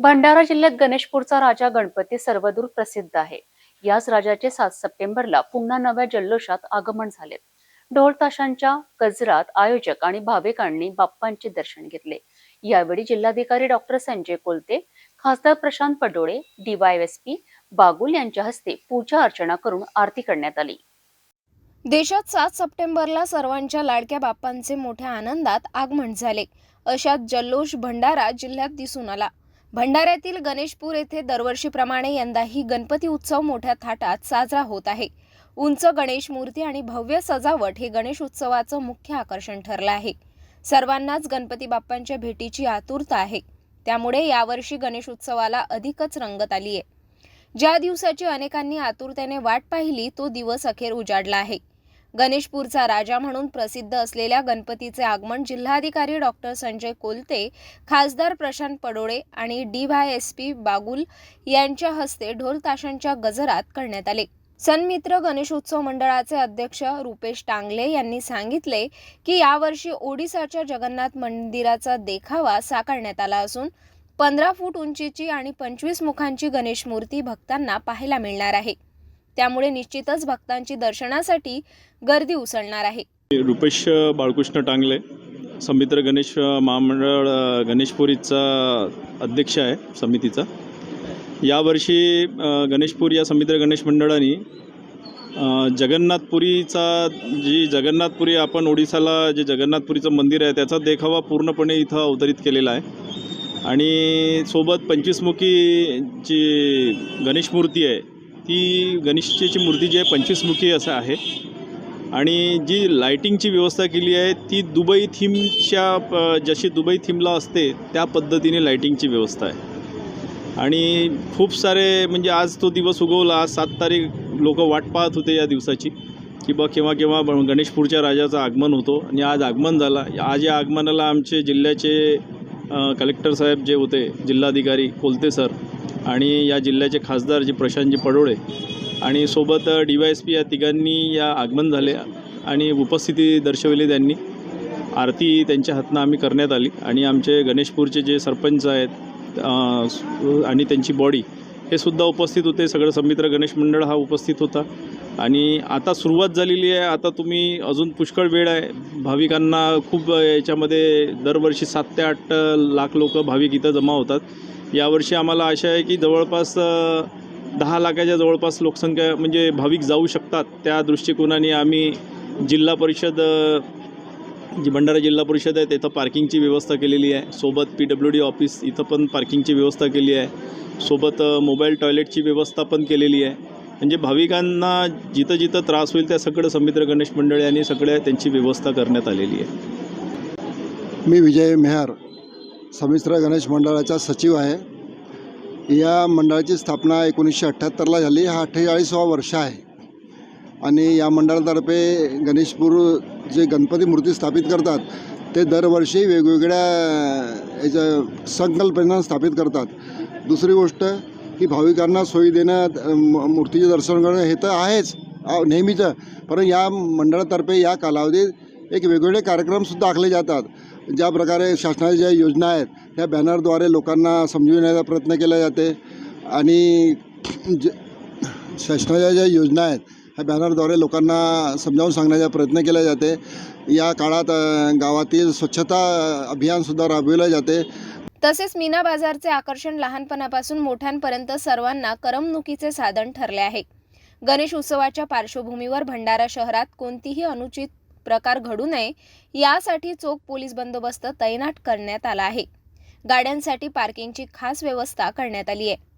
भंडारा जिल्ह्यात गणेशपूरचा राजा गणपती सर्वदूर प्रसिद्ध आहे. याच राजाचे सात सप्टेंबरला पुन्हा नव्या जल्लोषात आगमन झाले. ढोल ताशांच्या गजरात आयोजक आणि भाविकांनी बाप्पांचे दर्शन घेतले. यावेळी जिल्हाधिकारी डॉक्टर संजय कोलते खासदार प्रशांत पडोळे डीवायएसपी बागुल यांच्या हस्ते पूजा अर्चना करून आरती करण्यात आली. देशात सात सप्टेंबरला सर्वांच्या लाडक्या बाप्पांचे मोठ्या आनंदात आगमन झाले. अशात जल्लोष भंडारा जिल्ह्यात दिसून आला. भंडाऱ्यातील गणेशपूर येथे दरवर्षीप्रमाणे यंदाही गणपती उत्सव मोठ्या थाटात साजरा होत आहे. उंच गणेश मूर्ती आणि भव्य सजावट हे गणेश उत्सवाचं मुख्य आकर्षण ठरलं आहे. सर्वांनाच गणपती बाप्पांच्या भेटीची आतुरता आहे. त्यामुळे यावर्षी गणेश उत्सवाला अधिकच रंगत आली आहे ज्या दिवसाची अनेकांनी आतुरतेने वाट पाहिली तो दिवस अखेर उजाडला आहे. गणेशपूरचा राजा म्हणून प्रसिद्ध असलेल्या गणपतीचे आगमन जिल्हाधिकारी डॉक्टर संजय कोलते खासदार प्रशांत पडोळे आणि D Y S P Bagul यांच्या हस्ते ढोल ताशांच्या गजरात करण्यात आले. सन्मित्र गणेशोत्सव मंडळाचे अध्यक्ष रुपेश टांगले यांनी सांगितले की यावर्षी ओडिसाच्या जगन्नाथ मंदिराचा देखावा साकारण्यात आला असून पंधरा फूट उंचीची आणि पंचवीस मुखांची गणेश मूर्ती भक्तांना पाहायला मिळणार आहे. त्यामुळे निश्चितच भक्तांची दर्शनासाठी गर्दी उसळणार आहे. रुपेश बाळकृष्ण टांगले समित्र गणेश महामंडळ गणेशपुरीचा अध्यक्ष आहे समितीचा. यावर्षी गणेशपुरी या समित्र गणेश मंडळाने जगन्नाथपुरीचा जी जगन्नाथपुरी आपण ओडिसाला जे जगन्नाथपुरीचं मंदिर आहे त्याचा देखावा पूर्णपणे इथं अवतरित केलेला आहे. आणि सोबत पंचवीसमुखी जी गणेश मूर्ती आहे ती गणेशजीची मूर्ती जी आहे पंचवीसमुखी असं आहे. आणि जी लायटिंगची व्यवस्था केली आहे ती दुबई थीमच्या प- जशी दुबई थीमला असते त्या पद्धतीने लायटिंगची व्यवस्था आहे. आणि खूप सारे म्हणजे आज तो दिवस उगवला आज सात तारीख लोक वाट पाहत होते या दिवसाची की बा केव्हा केव्हा ब- गणेशपूरच्या राजाचं आगमन होतो. आणि आज आगमन झाला. आज या आगमनाला आमचे जिल्ह्याचे कलेक्टर साहेब जे होते जिल्हाधिकारी कोलते सर आणि या जिल्ह्याचे खासदार जे प्रशांतजी पडोळे आणि सोबत डी वाय एस पी या तिघांनी या आगमन झाले आणि उपस्थिती दर्शवली त्यांनी. आरती त्यांच्या हातनं आम्ही करण्यात आली आणि आमचे गणेशपूरचे जे सरपंच आहेत आणि त्यांची बॉडी हे सुद्धा उपस्थित होते. सगळं संमित्र गणेश मंडळ हा उपस्थित होता. आणि आता सुरुवात झालेली आहे. आता तुम्ही अजून पुष्कळ वेळ आहे. भाविकांना खूप याच्यामध्ये दरवर्षी सात ते आठ लाख लोक भाविक इथं जमा होतात. यावर्षी आम्हाला आशा आहे की जवळपास दहा लाखाच्या जवळपास लोकसंख्या म्हणजे भाविक जाऊ शकतात. त्या दृष्टिकोनाने आम्ही जिल्हा परिषद जी भंडारा जिल्हा परिषद आहे तिथं पार्किंगची व्यवस्था केलेली आहे. सोबत पी डब्ल्यू डी ऑफिस इथं पण पार्किंगची व्यवस्था केली आहे. सोबत मोबाईल टॉयलेटची व्यवस्था पण केलेली आहे. म्हणजे भाविकांना जिथं जिथं त्रास होईल त्या सगळं समित्र गणेश मंडळ यांनी सगळ्या त्यांची व्यवस्था करण्यात आलेली आहे. मी विजय मेहर. संमिश्र गणेश मंडळाचा सचिव आहे. या मंडळाची स्थापना एकोणीसशे अठ्ठ्याहत्तरला झाली. हा अठ्ठेचाळीसवा वर्ष आहे. आणि या मंडळातर्फे गणेशपूर जे गणपती मूर्ती स्थापित करतात ते दरवर्षी वेगवेगळ्या याच्या संकल्पना स्थापित करतात. दुसरी गोष्ट की भाविकांना सोयी देणं म- मूर्तीचे दर्शन करणं हे तर आहेच. नेहमीचं. परंतु या मंडळातर्फे या कालावधीत एक वेगवेगळे कार्यक्रमसुद्धा आखले जातात. ज्या प्रकारे शासनाच्या ज्या योजना आहेत त्या बॅनरद्वारे लोकांना समजविण्याचा प्रयत्न केला जाते. आणि ज शासनाच्या ज्या योजना आहेत ह्या बॅनरद्वारे लोकांना समजावून सांगण्याचा प्रयत्न केला जाते. या काळात गावातील स्वच्छता अभियानसुद्धा राबविलं जाते. तसेच मीना बाजारचे आकर्षण लहानपणापासून मोठ्यांपर्यंत सर्वांना करमणुकीचे साधन ठरले आहे. गणेश उत्सवाच्या पार्श्वभूमीवर भंडारा शहरात कोणतीही अनुचित प्रकार घडू नये यासाठी चोख पोलीस बंदोबस्त तैनात करण्यात आला आहे. गाड्यांसाठी पार्किंगची खास व्यवस्था करण्यात आली आहे.